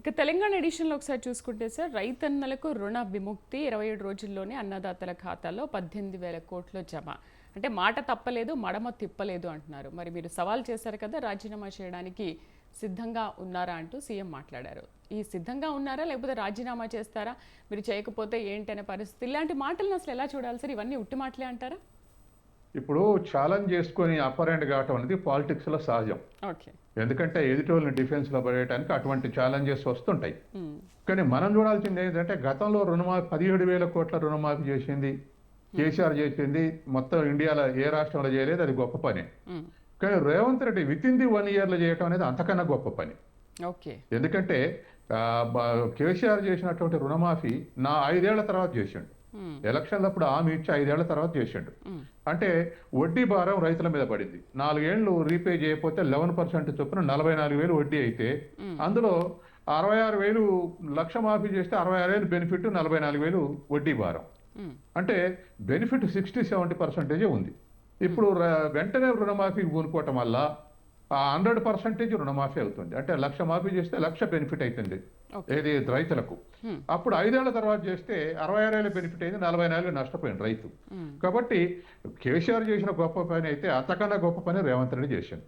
ఇక తెలంగాణ ఎడిషన్లో ఒకసారి చూసుకుంటే సార్ రైతన్నలకు రుణ విముక్తి ఇరవై ఏడు రోజుల్లోనే అన్నదాతల ఖాతాలో పద్దెనిమిది వేల కోట్లు జమ. అంటే మాట తప్పలేదు మడమ తిప్పలేదు అంటున్నారు. మరి మీరు సవాల్ చేశారు కదా రాజీనామా చేయడానికి సిద్ధంగా ఉన్నారా అంటూ సీఎం మాట్లాడారు. ఈ సిద్ధంగా ఉన్నారా లేకపోతే రాజీనామా చేస్తారా మీరు చేయకపోతే ఏంటి అనే పరిస్థితి? ఇలాంటి మాటలను అసలు ఎలా చూడాలి సార్? ఇవన్నీ ఉట్టి మాటలే అంటారా? ఇప్పుడు ఛాలెంజ్ చేసుకొని హ్యాండ్ కావటం అనేది పాలిటిక్స్లో సహజం. ఓకే. ఎందుకంటే ఎదుటోళ్ళని డిఫెన్స్లో పడేయడానికి అటువంటి ఛాలెంజెస్ వస్తుంటాయి. కానీ మనం చూడాల్సింది ఏంటంటే గతంలో రుణమాఫీ పదిహేడు వేల కోట్ల రుణమాఫీ చేసింది కేసీఆర్ చేసింది మొత్తం ఇండియాలో ఏ రాష్ట్రంలో చేయలేదు అది గొప్ప పని. కానీ Revanth Reddy within the one ఇయర్లో చేయటం అనేది అంతకన్నా గొప్ప పని. ఓకే. ఎందుకంటే కేసీఆర్ చేసినటువంటి రుణమాఫీ నా ఐదేళ్ళ తర్వాత చేసిండు. ఎలక్షన్లప్పుడు హామీ ఇచ్చి ఐదేళ్ళ తర్వాత చేసిండు. అంటే వడ్డీ భారం రైతుల మీద పడింది. నాలుగేళ్ళు రీపే చేయకపోతే లెవెన్ పర్సెంట్ చొప్పున నలభై నాలుగు వేలు వడ్డీ అయితే అందులో అరవై ఆరు వేలు లక్ష మాఫీ చేస్తే అరవై ఆరు వేలు బెనిఫిట్ నలభై నాలుగు వేలు వడ్డీ భారం. అంటే బెనిఫిట్ సిక్స్టీ సెవెంటీ పర్సెంటేజే ఉంది. ఇప్పుడు వెంటనే రుణమాఫీ పూనుకోవటం వల్ల హండ్రెడ్ పర్సెంటేజ్ రుణమాఫీ అవుతుంది. అంటే లక్ష మాఫీ చేస్తే లక్ష బెనిఫిట్ అవుతుంది. ఏది? రైతులకు. అప్పుడు ఐదేళ్ళ తర్వాత చేస్తే అరవై ఆరు వేల బెనిఫిట్ అయింది నలభై నాలుగు నష్టపోయింది రైతు. కాబట్టి కేసీఆర్ చేసిన గొప్ప పని అయితే అంతకన్నా గొప్ప పని రేవంత్ రెడ్డి చేశాడు.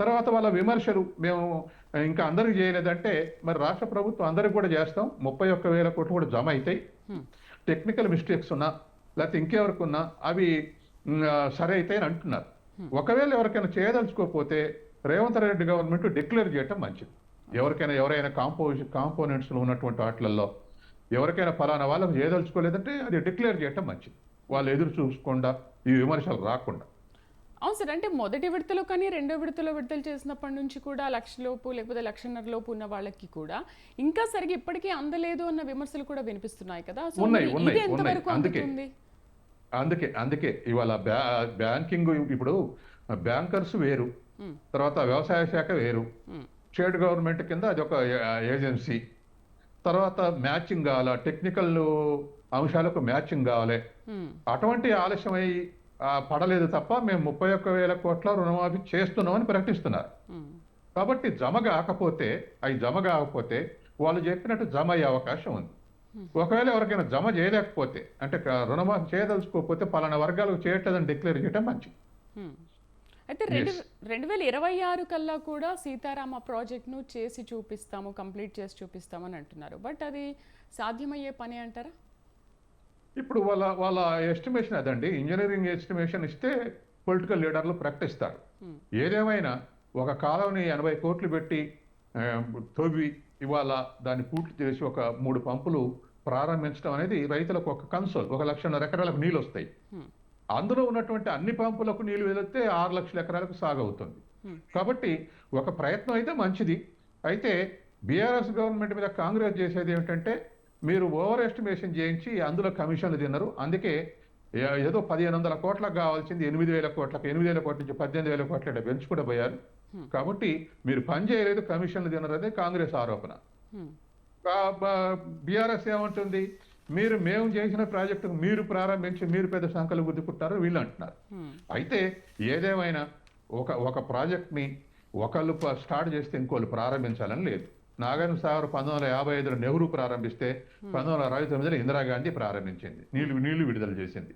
తర్వాత వాళ్ళ విమర్శలు మేము ఇంకా అందరికి చేయలేదంటే మరి రాష్ట్ర ప్రభుత్వం అందరికి కూడా చేస్తాం. ముప్పై ఒక్క వేల కోట్లు కూడా జమ అవుతాయి. టెక్నికల్ మిస్టేక్స్ ఉన్నా లేకపోతే ఇంకెవరికి ఉన్నా అవి సరే అవుతాయి అని అంటున్నారు. ఒకవేళ ఎవరికైనా చేయదలుచుకోకపోతే రేవంత్ రెడ్డి గవర్నమెంట్ డిక్లేర్ చేయటం మంచిది. ఎవరికైనా ఎవరైనా కాంపోజ్ కాంపోనెంట్స్లో ఉన్నటువంటి వాటిలలో ఎవరికైనా ఫలానా వాళ్ళకు చేయదలుచుకోలేదంటే అది డిక్లేర్ చేయటం మంచిది. వాళ్ళు ఎదురు చూసుకోకుండా ఈ విమర్శలు రాకుండా. అవును సార్ అంటే మొదటి విడతలో కానీ రెండో విడతలో విడతలు చేసినప్పటి నుంచి కూడా లక్ష లోపు లేకపోతే లక్షన్నర లోపు ఉన్న వాళ్ళకి కూడా ఇంకా సరిగా ఇప్పటికీ అందలేదు అన్న విమర్శలు కూడా వినిపిస్తున్నాయి కదా. ఉన్నాయి, ఉన్నాయి. అందుకే. అందుకే అందుకే. ఇవాళ బ్యా బ్యాంకింగ్ ఇప్పుడు బ్యాంకర్స్ వేరు. తర్వాత వ్యవసాయ శాఖ వేరు. స్టేట్ గవర్నమెంట్ కింద అది ఒక ఏజెన్సీ. తర్వాత మ్యాచింగ్ కావాలా టెక్నికల్ అంశాలకు మ్యాచింగ్ కావాలి. అటువంటి ఆలస్యమై పడలేదు తప్ప మేము ముప్పై ఒక్క వేల కోట్ల రుణమాఫీ చేస్తున్నామని ప్రకటిస్తున్నారు. కాబట్టి జమ కాకపోతే అవి జమ కాకపోతే వాళ్ళు చెప్పినట్టు జమ అయ్యే అవకాశం ఉంది. ఒకవేళ ఎవరికైనా జమ చేయలేకపోతే అంటే రుణమాఫీ చేయదలుచుకోకపోతే పలానా వర్గాలకు చేయట్లేదని డిక్లేర్ చేయడం మంచిది. అయితే రెండు రెండు వేల ఇరవై ఆరు కల్లా కూడా సీతారామ ప్రాజెక్ట్ను చేసి చూపిస్తాము కంప్లీట్ చేసి చూపిస్తామని అంటున్నారు. బట్ అది సాధ్యమయ్యే పని అంటారా? ఇప్పుడు వాళ్ళ వాళ్ళ ఎస్టిమేషన్ అదండి. ఇంజనీరింగ్ ఎస్టిమేషన్ ఇస్తే పొలిటికల్ లీడర్లు ప్రకటిస్తారు. ఏదేమైనా ఒక కాలంని ఎనభై కోట్లు పెట్టి తవ్వి ఇవాళ దాన్ని పూర్తి చేసి ఒక మూడు పంపులు ప్రారంభించడం అనేది రైతులకు ఒక కన్సోల్ ఒక లక్షన్నర ఎకరాలకు నీళ్ళు వస్తాయి. అందులో ఉన్నటువంటి అన్ని పంపులకు నీళ్ళు వెళితే ఆరు లక్షల ఎకరాలకు సాగు అవుతుంది కాబట్టి ఒక ప్రయత్నం అయితే మంచిది. అయితే బీఆర్ఎస్ గవర్నమెంట్ మీద కాంగ్రెస్ చేసేది ఏమిటంటే మీరు ఓవర్ ఎస్టిమేషన్ చేయించి అందులో కమిషన్లు తిన్నారు. అందుకే ఏదో పదిహేను వందల కోట్లకు కావాల్సింది ఎనిమిది వేల కోట్లకు ఎనిమిది వేల కోట్ల నుంచి పద్దెనిమిది వేల కోట్ల పెంచుకుంటూ పోయారు. కాబట్టి మీరు పని చేయలేదు కమిషన్లు తిన్నారు అదే కాంగ్రెస్ ఆరోపణ. బీఆర్ఎస్ ఏమంటుంది? మీరు మేము చేసిన ప్రాజెక్టు మీరు ప్రారంభించి మీరు పెద్ద సంఖ్యలు గుద్దుకుంటారు వీళ్ళు అంటున్నారు. అయితే ఏదేమైనా ఒక ఒక ప్రాజెక్ట్ని ఒకళ్ళు స్టార్ట్ చేస్తే ఇంకోళ్ళు ప్రారంభించాలని లేదు. నాగార్జున సాగర్ పంతొమ్మిది వందల యాభై ఐదులో నెహ్రూ ప్రారంభిస్తే పంతొమ్మిది వందల అరవై తొమ్మిదిలో ఇందిరాగాంధీ ప్రారంభించింది. నీళ్ళు నీళ్ళు విడుదల చేసింది.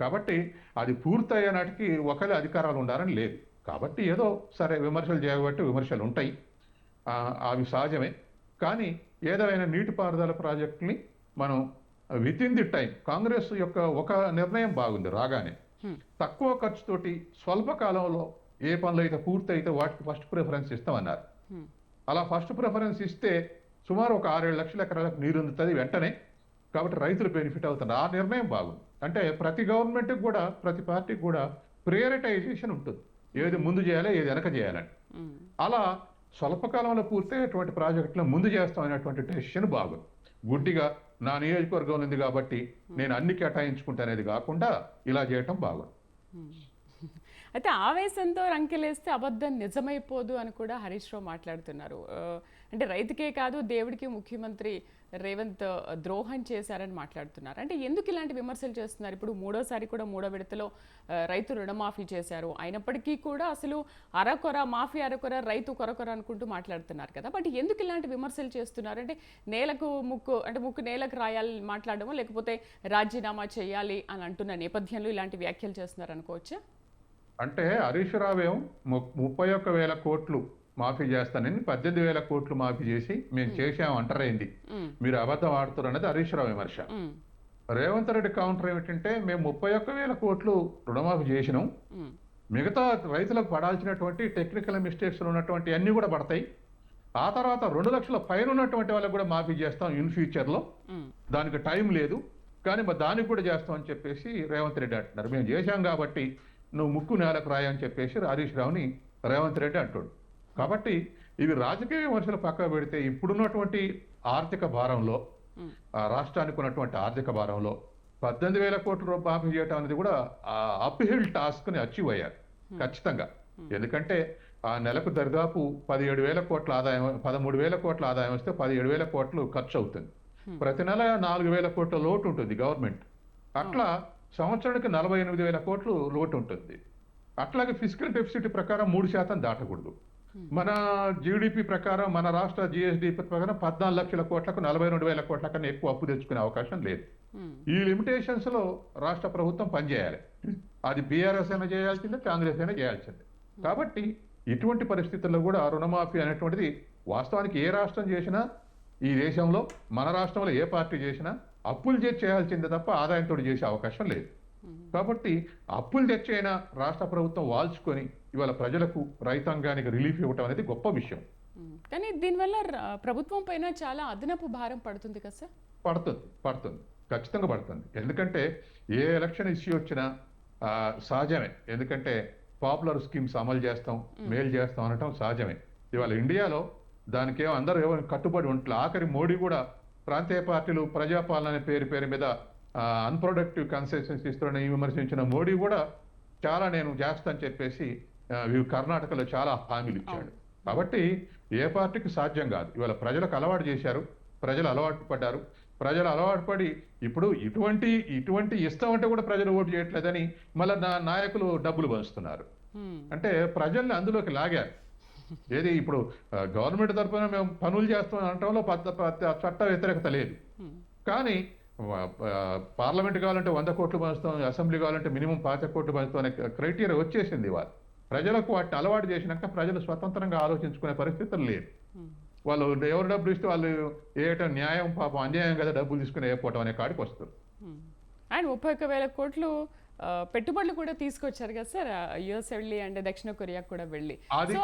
కాబట్టి అది పూర్తయ్యే నాటికి ఒకరి అధికారాలు ఉండాలని లేదు. కాబట్టి ఏదో సరే విమర్శలు చేయబట్టి విమర్శలు ఉంటాయి. అవి సహజమే. కానీ ఏదైనా నీటిపారుదల ప్రాజెక్టుని మనం within the time Congress యొక్క ఒక నిర్ణయం బాగుంది రాగానే. Hmm. తక్కువ ఖర్చుతోటి స్వల్ప కాలంలో ఏ పనులు అయితే పూర్తయితే వాటికి ఫస్ట్ ప్రిఫరెన్స్ ఇస్తామన్నారు. మ్మ్. అలా ఫస్ట్ ప్రిఫరెన్స్ ఇస్తే సుమారు ఒక ఆరేడు లక్షల ఎకరాలకు నీరు అందుతుంది వెంటనే. కాబట్టి రైతులు బెనిఫిట్ అవుతున్నారు. ఆ నిర్ణయం బాగుంది. అంటే ప్రతి గవర్నమెంట్కి కూడా ప్రతి పార్టీకి కూడా ప్రియారిటైజేషన్ ఉంటుంది. ఏది ముందు చేయాలి ఏది వెనక చేయాలని. మ్మ్. అలా స్వల్పకాలంలో పూర్తయ్యేటువంటి ప్రాజెక్టులను ముందు చేస్తామనేటువంటి డెసిషన్ బాగుంది. గుడ్డిగా నా నియోజకవర్గం ఉంది కాబట్టి నేను అన్ని కేటాయించుకుంటానేది కాకుండా ఇలా చేయటం బాగుంది. అయితే ఆవేశంతో రంకెలేస్తే అబద్ధం నిజమైపోదు అని కూడా హరీష్ రావు మాట్లాడుతున్నారు. అంటే రైతుకే కాదు దేవుడికి ముఖ్యమంత్రి రేవంత్ ద్రోహం చేశారని మాట్లాడుతున్నారు. అంటే ఎందుకు ఇలాంటి విమర్శలు చేస్తున్నారు? ఇప్పుడు మూడోసారి కూడా మూడో విడతలో రైతు రుణమాఫీ చేశారు. అయినప్పటికీ కూడా అసలు అరకొర మాఫీ అరకొర రైతు కొరకొర అనుకుంటూ మాట్లాడుతున్నారు కదా. బట్ ఎందుకు ఇలాంటి విమర్శలు చేస్తున్నారు? అంటే నేలకు ముక్కు అంటే ముక్కు నేలకు రాయాలి మాట్లాడము లేకపోతే రాజీనామా చేయాలి అని అంటున్న నేపథ్యంలో ఇలాంటి వ్యాఖ్యలు చేస్తున్నారు అనుకోవచ్చా? అంటే హరీష్ రావేం ముప్పై ఒక్క వేల కోట్లు మాఫీ చేస్తానని పద్దెనిమిది వేల కోట్లు మాఫీ చేసి మేము చేశాం అంటారైంది. మీరు అబద్ధం ఆడుతారు అనేది హరీష్ రావు విమర్శ. రేవంత్ రెడ్డి కౌంటర్ ఏమిటంటే మేము ముప్పై ఒక్క వేల కోట్లు రుణమాఫీ చేసినాం. మిగతా రైతులకు పడాల్సినటువంటి టెక్నికల్ మిస్టేక్స్ ఉన్నటువంటి అన్ని కూడా పడతాయి. ఆ తర్వాత రెండు లక్షల పైన ఉన్నటువంటి వాళ్ళకి కూడా మాఫీ చేస్తాం ఇన్ ఫ్యూచర్లో. దానికి టైం లేదు. కానీ మరి దానికి కూడా చేస్తాం అని చెప్పేసి రేవంత్ రెడ్డి అంటున్నారు. మేము చేశాం కాబట్టి నువ్వు ముక్కు నేలకు రాయని చెప్పేసి హరీష్ రావుని రేవంత్ రెడ్డి అంటాడు. కాబట్టి ఇవి రాజకీయ విమర్శలు పక్కన పెడితే ఇప్పుడున్నటువంటి ఆర్థిక భారంలో. ఆ రాష్ట్రానికి ఉన్నటువంటి ఆర్థిక భారంలో పద్దెనిమిది వేల కోట్ల రూపాయలు చేయడం అనేది కూడా అప్హిల్ టాస్క్ని అచీవ్ అయ్యారు ఖచ్చితంగా. ఎందుకంటే ఆ నెలకు దరిదాపు పదిహేడు వేల కోట్ల ఆదాయం పదమూడు వేల కోట్ల ఆదాయం వస్తే పదిహేడు వేల కోట్లు ఖర్చు అవుతుంది. ప్రతి నెల నాలుగు వేల కోట్ల లోటు ఉంటుంది గవర్నమెంట్. అట్లా సంవత్సరానికి నలభై ఎనిమిది వేల కోట్లు లోటు ఉంటుంది. అట్లాగే ఫిజికల్ డెఫిసిట్ ప్రకారం మూడు శాతం దాటకూడదు. మన జీడిపి ప్రకారం మన రాష్ట్ర జిఎస్డిపి ప్రకారం పద్నాలుగు లక్షల కోట్లకు నలభై రెండు వేల కోట్ల కన్నా ఎక్కువ అప్పు తెచ్చుకునే అవకాశం లేదు. ఈ లిమిటేషన్స్లో రాష్ట్ర ప్రభుత్వం పనిచేయాలి. అది బీఆర్ఎస్ అయినా చేయాల్సిందే కాంగ్రెస్ అయినా చేయాల్సిందే. కాబట్టి ఇటువంటి పరిస్థితుల్లో కూడా రుణమాఫీ అనేటువంటిది వాస్తవానికి ఏ రాష్ట్రం చేసినా ఈ దేశంలో మన రాష్ట్రంలో ఏ పార్టీ చేసినా అప్పులు చేసి చేయాల్సిందే తప్ప ఆదాయంతో చేసే అవకాశం లేదు. కాబట్టి అప్పులు తెచ్చైనా రాష్ట్ర ప్రభుత్వం వాల్చుకొని ఇవాళ ప్రజలకు రైతాంగానికి రిలీఫ్ ఇవ్వటం అనేది గొప్ప విషయం. కానీ దీనివల్ల ప్రభుత్వం పైన చాలా అదనపు భారం పడుతుంది కదా సార్? పడుతుంది పడుతుంది. ఖచ్చితంగా పడుతుంది. ఎందుకంటే ఏ ఎలక్షన్ ఇష్యూ వచ్చినా సహజమే. ఎందుకంటే పాపులర్ స్కీమ్స్ అమలు చేస్తాం మేలు చేస్తాం అనటం సహజమే. ఇవాళ ఇండియాలో దానికేమో అందరూ ఏమో కట్టుబడి ఉంటుంది ఆఖరి మోడీ కూడా ప్రాంతీయ పార్టీలు ప్రజాపాలన అనే పేరు పేరు మీద అన్ప్రొడక్టివ్ కన్సెషన్స్ ఇస్తున్నారని విమర్శించిన మోడీ కూడా చాలా నేను చేస్తాను చెప్పేసి కర్ణాటకలో చాలా హామీలు ఇచ్చాడు కాబట్టి ఏ పార్టీకి సాధ్యం కాదు. ఇవాళ ప్రజలకు అలవాటు చేశారు. ప్రజలు అలవాటు పడ్డారు. ప్రజలు అలవాటు పడి ఇప్పుడు ఇటువంటి ఇటువంటి ఇస్తామంటే కూడా ప్రజలు ఓటు చేయట్లేదని మళ్ళీ నా నాయకులు డబ్బులు పంచుతున్నారు అంటే ప్రజల్ని అందులోకి లాగారు. ఏది ఇప్పుడు గవర్నమెంట్ తరఫున మేము పనులు చేస్తాం అనటంలో చట్ట వ్యతిరేకత లేదు. కానీ పార్లమెంట్ కావాలంటే వంద కోట్లు పంచుతాం అసెంబ్లీ కావాలంటే మినిమం పాతిక కోట్లు పంచుతాం అనే క్రైటీరియా వచ్చేసింది వాళ్ళు ప్రజలకు వాటిని అలవాటు చేసినాక ప్రజలు స్వతంత్రంగా ఆలోచించుకునే పరిస్థితులు లేదు. వాళ్ళు ఎవరు డబ్బులు ఇస్తే వాళ్ళు ఏటం న్యాయం పాపం అన్యాయం కదా డబ్బులు తీసుకుని వేయకపోవటం అనే కాడికి వస్తారు. అండ్ ముప్పై ఒక్క వేల కోట్లు పెట్టుబడులు కూడా తీసుకొచ్చారు కదా సార్ యుఎస్ వెళ్ళి అండ్ దక్షిణ కొరియా కూడా వెళ్ళి. అది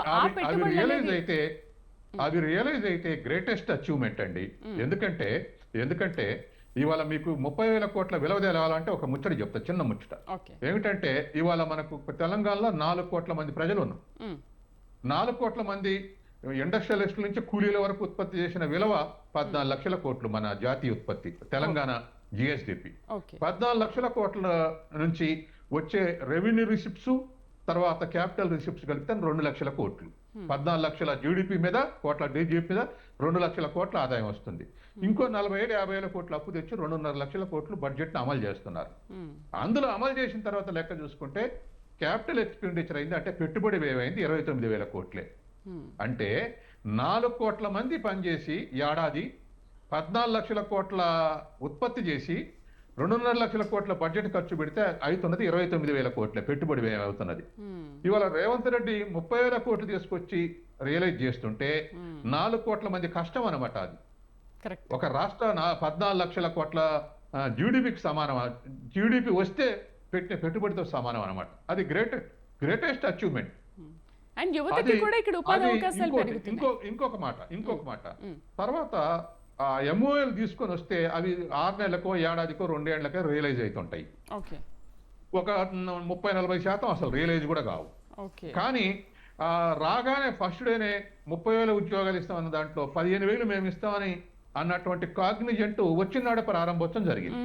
అవి రియలైజ్ అయితే అవి రియలైజ్ అయితే గ్రేటెస్ట్ అచీవ్మెంట్ అండి. ఎందుకంటే ఎందుకంటే ఇవాళ మీకు ముప్పై వేల కోట్ల విలువ తెలవాలంటే ఒక ముచ్చట చెప్తా చిన్న ముచ్చట. ఏమిటంటే ఇవాళ మనకు తెలంగాణలో నాలుగు కోట్ల మంది ప్రజలు ఉన్నారు నాలుగు కోట్ల మంది ఇండస్ట్రియలిస్టుల నుంచి కూలీల వరకు ఉత్పత్తి చేసిన విలువ పద్నాలుగు లక్షల కోట్లు మన జాతీయ ఉత్పత్తి తెలంగాణ జిఎస్డిపి ఓకే. పద్నాలుగు లక్షల కోట్ల నుంచి వచ్చే రెవెన్యూ రిసిప్ట్స్ తర్వాత క్యాపిటల్ రిసిప్ట్స్ కలిపితే రెండు లక్షల కోట్లు. పద్నాలుగు లక్షల జీడిపి మీద కోట్ల డీజీపీ మీద రెండు లక్షల కోట్ల ఆదాయం వస్తుంది. ఇంకో నలభై ఏడు యాభై వేల కోట్ల అప్పు తెచ్చి రెండున్నర లక్షల కోట్లు బడ్జెట్ను అమలు చేస్తున్నారు. ఉమ్, అందులో అమలు చేసిన తర్వాత లెక్క చూసుకుంటే క్యాపిటల్ ఎక్స్పెండిచర్ అయింది అంటే పెట్టుబడి వ్యయమైంది ఇరవై తొమ్మిది వేల కోట్లే. అంటే నాలుగు కోట్ల మంది పనిచేసి ఏడాది పద్నాలుగు లక్షల కోట్ల ఉత్పత్తి చేసి రెండున్నర లక్షల కోట్ల బడ్జెట్ ఖర్చు పెడితే అవుతున్నది ఇరవై తొమ్మిది వేల కోట్ల పెట్టుబడి అవుతున్నది. ఇవాళ రేవంత్ రెడ్డి ముప్పై వేల కోట్లు తీసుకొచ్చి రియలైజ్ చేస్తుంటే. నాలుగు కోట్ల మంది కష్టం అనమాట అది. ఒక రాష్ట్ర పద్నాలుగు లక్షల కోట్ల జీడిపికి సమానం జీడిపి వస్తే పెట్టిన పెట్టుబడితో సమానం అనమాట అది గ్రేట్ గ్రేటెస్ట్ అచీవ్మెంట్. ఇంకో ఇంకొక మాట ఇంకొక మాట. తర్వాత ఎంఓఎల్ తీసుకొని వస్తే అవి ఆరు నెలలకో ఏడాదికో రెండేళ్ళకో రియలైజ్ అవుతుంటాయి ఒక ముప్పై నలభై శాతం అసలు రియలైజ్ కూడా కావు. ఓకే. కానీ ఆ, రాగానే ఫస్ట్ డేనే ముప్పై వేల ఉద్యోగాలు ఇస్తామన్న దాంట్లో పదిహేను వేలు మేము ఇస్తామని అన్నటువంటి కాగ్నిజెంట్ వచ్చినాడే ప్రారంభోత్సవం జరిగింది.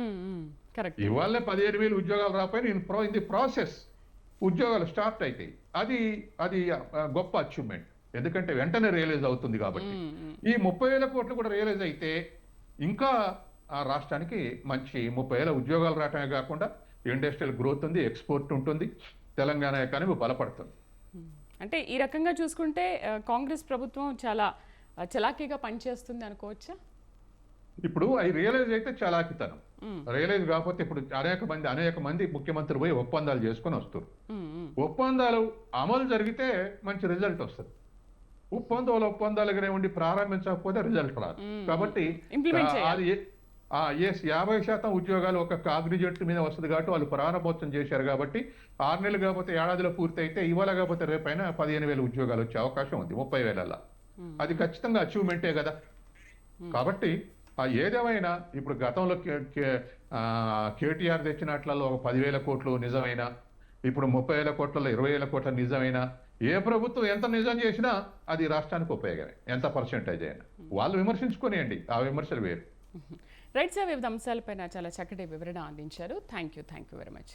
ఇవాళనే పదిహేను వేలు ఉద్యోగాలు రాకపోయినా in pro in the process ఉద్యోగాలు స్టార్ట్ అవుతాయి అది అది గొప్ప అచీవ్మెంట్ ఎందుకంటే వెంటనే రియలైజ్ అవుతుంది కాబట్టి. ఈ ముప్పై వేల కోట్లు కూడా రియలైజ్ అయితే ఇంకా ఆ రాష్ట్రానికి మంచి ముప్పై వేల ఉద్యోగాలు రావటమే కాకుండా ఇండస్ట్రియల్ గ్రోత్ ఉంది ఎక్స్పోర్ట్ ఉంటుంది తెలంగాణ ఎకానమీ బలపడుతుంది. అంటే ఈ రకంగా చూసుకుంటే కాంగ్రెస్ ప్రభుత్వం చాలా చలాకీగా పనిచేస్తుంది అనుకోవచ్చా? ఇప్పుడు అవి రియలైజ్ అయితే చలాకితనం. రియలైజ్ కాకపోతే ఇప్పుడు అనేక మంది అనేక మంది ముఖ్యమంత్రులు పోయి ఒప్పందాలు చేసుకొని వస్తారు. ఒప్పందాలు అమలు జరిగితే మంచి రిజల్ట్ వస్తుంది. ఒప్పందాలు ఒప్పందాలుగానే ఉండి ప్రారంభించకపోతే రిజల్ట్ రాదు. కాబట్టి. అది ఎస్ యాభై శాతం ఉద్యోగాలు ఒక కాగ్నిజెట్ మీద వస్తుంది కాబట్టి వాళ్ళు ప్రారంభోత్సవం చేశారు కాబట్టి ఆరు నెలలు కాకపోతే ఏడాదిలో పూర్తి అయితే ఇవాళ కాకపోతే రేపైనా పదిహేను వేల ఉద్యోగాలు వచ్చే అవకాశం ఉంది ముప్పై వేలల్లా. అది ఖచ్చితంగా అచీవ్మెంటే కదా. కాబట్టి ఆ ఏదేమైనా ఇప్పుడు గతంలో కేటీఆర్ తెచ్చినట్లలో ఒక పదివేల కోట్లు నిజమైన ఇప్పుడు ముప్పై వేల కోట్లలో ఇరవై వేల కోట్ల నిజమైన ఏ ప్రభుత్వం ఎంత నిజం చేసినా అది రాష్ట్రానికి ఉపయోగమే. ఎంత పర్సెంటేజ్ అయినా. వాళ్ళు విమర్శించుకునేయండి. ఆ విమర్శలు వేరు. రైట్ సార్ వివిధ అంశాలపైన చాలా చక్కటి వివరణ అందించారు. Thank you thank you very much.